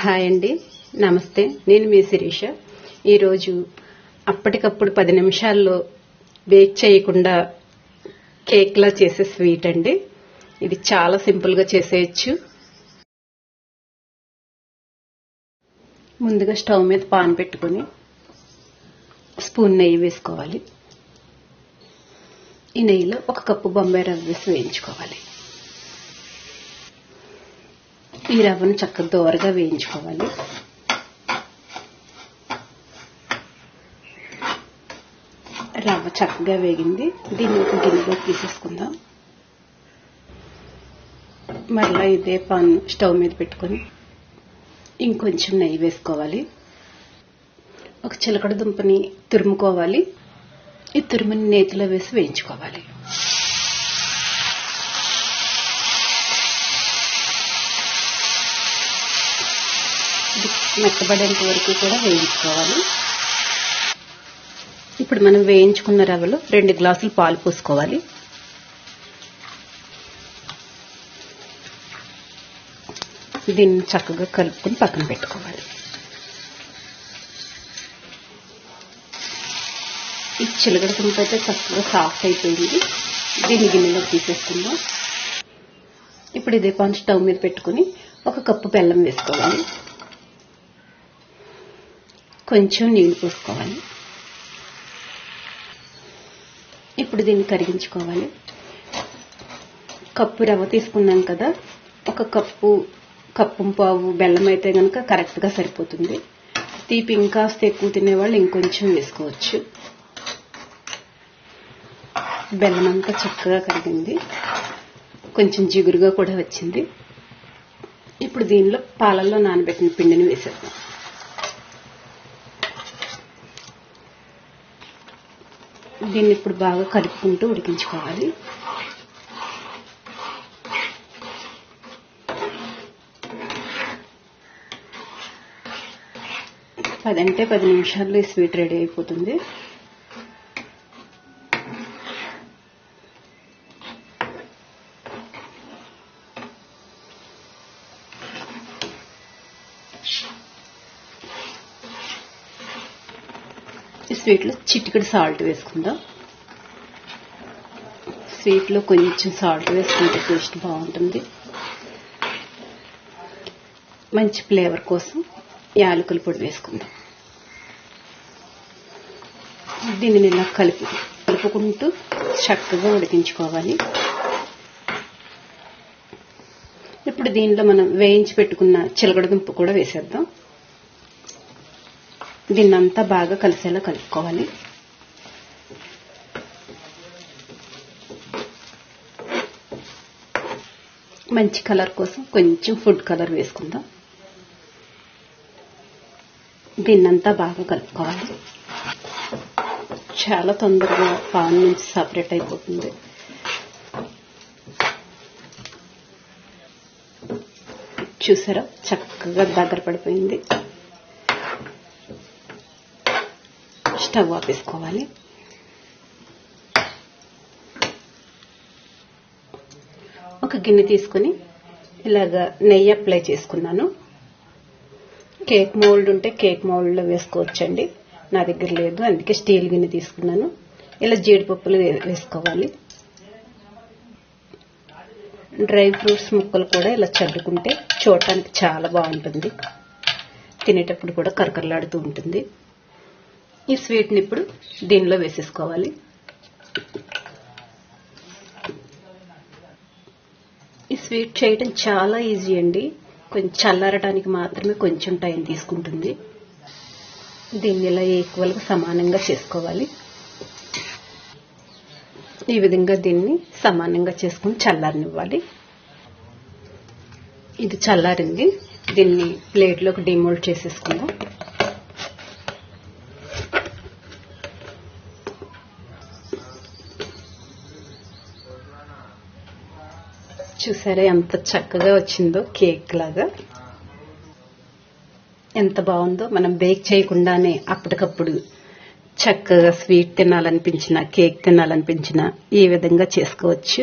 Hi అండి. నమస్తే. నేను మీ శిరీష. ఈరోజు అప్పటికప్పుడు పది నిమిషాల్లో బేక్ చేయకుండా కేక్లా చేసే స్వీట్ అండి. ఇది చాలా సింపుల్గా చేసేయచ్చు. ముందుగా స్టవ్ మీద పాన్ పెట్టుకొని స్పూన్ నెయ్యి వేసుకోవాలి. ఈ నెయ్యిలో ఒక కప్పు బొంబాయి రవ్వ వేసి వేయించుకోవాలి. ఈ రవ్వను చక్కగా దోరగా వేయించుకోవాలి. రవ్వ చక్కగా వేగింది. దీన్ని ఒక గిన్నెలో తీసేసుకుందాం. మరలా ఇదే పాన్ స్టవ్ మీద పెట్టుకొని ఇంకొంచెం నెయ్యి వేసుకోవాలి. ఒక చిలకడ దుంపని తురుముకోవాలి. ఈ తురుముని నేతిలో వేసి వేయించుకోవాలి ఇది మెత్తబడేంత వరకు కూడా వేయించుకోవాలి. ఇప్పుడు మనం వేయించుకున్న రవ్వలో రెండు గ్లాసులు పాలు పోసుకోవాలి. దీన్ని చక్కగా కలుపుకొని పక్కన పెట్టుకోవాలి. ఈ చిలగడ దుంప అయితే చక్కగా సాఫ్ట్ అయిపోయింది. దీన్ని గిన్నెలో తీసేసుకుందాం. ఇప్పుడు ఇదే పాన్ స్టవ్ మీద పెట్టుకుని ఒక కప్పు బెల్లం వేసుకోవాలి. కొంచెం నీళ్ళు పోసుకోవాలి. ఇప్పుడు దీన్ని కరిగించుకోవాలి. కప్పు రవ్వ తీసుకున్నాం కదా ఒక కప్పు కప్పు పావు బెల్లం అయితే కనుక కరెక్ట్గా సరిపోతుంది. తీపి ఇంకాస్త ఎక్కువ తినేవాళ్ళు ఇంకొంచెం వేసుకోవచ్చు. బెల్లం అంతా చక్కగా కరిగింది. కొంచెం జిగురుగా కూడా వచ్చింది. ఇప్పుడు దీనిలో పాలల్లో నానబెట్టిన పిండిని వేసేద్దాం. దీన్ని ఇప్పుడు బాగా కలుపుకుంటూ ఉడికించుకోవాలి. పదంటే పది నిమిషాల్లో ఈ స్వీట్ రెడీ అయిపోతుంది. ఈ స్వీట్లో చిటికెడు సాల్ట్ వేసుకుందాం. స్వీట్లో కొంచెం సాల్ట్ వేసుకుంటే టేస్ట్ బాగుంటుంది. మంచి ఫ్లేవర్ కోసం యాలకుల పొడి వేసుకుందాం. దీనిని ఇలా కలిపి కలుపుకుంటూ చక్కగా ఉడికించుకోవాలి. ఇప్పుడు దీనిలో మనం వేయించి పెట్టుకున్న చిలకడ దుంప కూడా వేసేద్దాం. దీన్నంతా బాగా కలిసేలా కలుపుకోవాలి. మంచి కలర్ కోసం కొంచెం ఫుడ్ కలర్ వేసుకుందాం. దీన్నంతా బాగా కలుపుకోవాలి. చాలా తొందరగా పాన్ నుంచి సపరేట్ అయిపోతుంది. చూసారా? చక్కగా దగ్గర పడిపోయింది. స్టవ్ ఆపేసుకోవాలి ఒక గిన్నె తీసుకుని ఇలాగా నెయ్యి అప్లై చేసుకున్నాను కేక్ మౌల్డ్ ఉంటే కేక్ మౌల్డ్లో వేసుకోవచ్చండి నా దగ్గర లేదు అందుకే స్టీల్ గిన్నె తీసుకున్నాను ఇలా జీడిపప్పులు వేసుకోవాలి డ్రై ఫ్రూట్స్ ముక్కలు కూడా ఇలా చల్లుకుంటే చూడటానికి చాలా బాగుంటుంది తినేటప్పుడు కూడా కరకరలాడుతూ ఉంటుంది ఈ స్వీట్ని ఇప్పుడు దీనిలో వేసేసుకోవాలి. ఈ స్వీట్ చేయటం చాలా ఈజీ అండి. కొంచెం చల్లారడానికి మాత్రమే కొంచెం టైం తీసుకుంటుంది. దీన్ని ఇలా ఈక్వల్గా సమానంగా చేసుకోవాలి. ఈ విధంగా దీన్ని సమానంగా చేసుకుని చల్లారనివ్వాలి. ఇది చల్లారింది. దీన్ని ప్లేట్లోకి డిమోల్డ్ చేసేసుకుందాం. చూసారా ఎంత చక్కగా వచ్చిందో కేక్ లాగా? ఎంత బాగుందో మనం బేక్ చేయకుండానే అప్పటికప్పుడు చక్కగా స్వీట్ తినాలనిపించిన కేక్ తినాలనిపించిన ఈ విధంగా చేసుకోవచ్చు.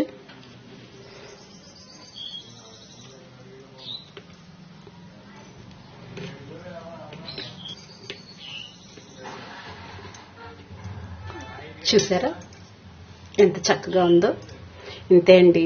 చూసారా? ఎంత చక్కగా ఉందో? ఇంతే అండి.